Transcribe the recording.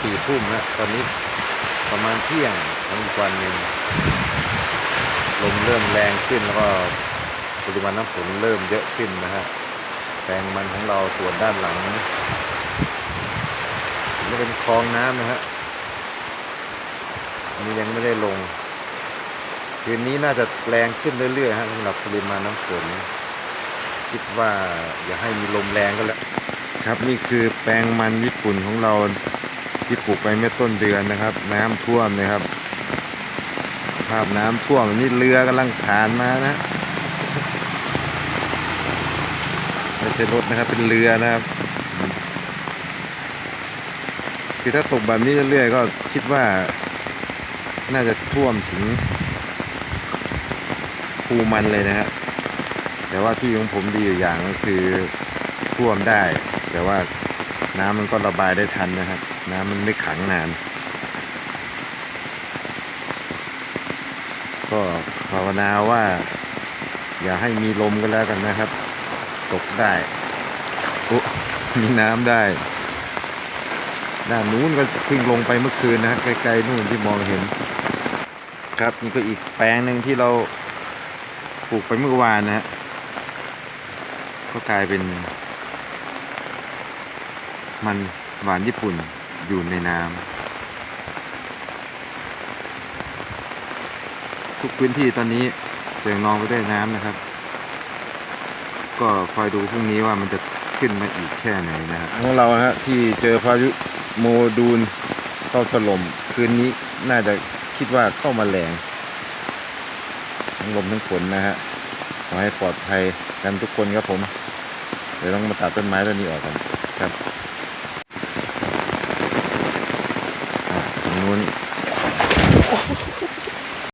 สี่ทุ่มแล้วตอนนี้ประมาณเที่ยงของอีกวันหนึ่งลมเริ่มแรงขึ้นแล้วก็ปริมาณน้ำฝนเริ่มเยอะขึ้นนะฮะแปลงมันของเราส่วนด้านหลังนี่เป็นคลองน้ำนะฮะอันนี้ยังไม่ได้ลง คืนนี้น่าจะแรงขึ้นเรื่อยๆฮะสำหรับปริมาณน้ำฝนคิดว่าอย่าให้มีลมแรงก็แล้วครับนี่คือแปลงมันญี่ปุ่นของเรา ที่ปลูกไปเมื่อต้นเดือนนะครับ น้ำท่วมเลยครับภาพน้ำท่วมนี่เรือกำลังผ่านมานะไม่ใช่รถนะครับเป็นเรือนะครับคือถ้าตกแบบนี้เรื่อยๆก็คิดว่า น่าจะท่วมถึงภูมันเลยนะฮะแต่ว่าที่ของผมดีอยู่อย่างก็คือท่วมได้ แต่ว่า น้ำมันก็ระบายได้ทันนะครับ น้ำมันไม่ขังนาน ก็ภาวนาว่า อย่าให้มีลมกันแล้วกันนะครับ ตกได้อุ๊มีน้ำได้ด้านนู้นก็เพิ่งลงไปเมื่อคืนนะฮะไกลๆนู่นที่มองเห็น ครับนี่ก็อีกแปลงหนึ่งที่เราปลูกไปเมื่อวานนะฮะก็กลายเป็น มันหวานญี่ปุ่นอยู่ในน้ำทุกพื้นที่ตอนนี้เจอนองไปด้วยน้ำนะครับ ก็คอยดูพรุ่งนี้ว่ามันจะขึ้นมาอีกแค่ไหนนะครับของเราฮะที่เจอพายุโมดูลเข้าถล่มคืนนี้น่าจะคิดว่าเข้ามาแรงทั้งลมทั้งฝนนะฮะขอให้ปลอดภัยกันทุกคนครับผม เดี๋ยวต้องมาตัดต้นไม้ต้นนี้ออกกันครับ one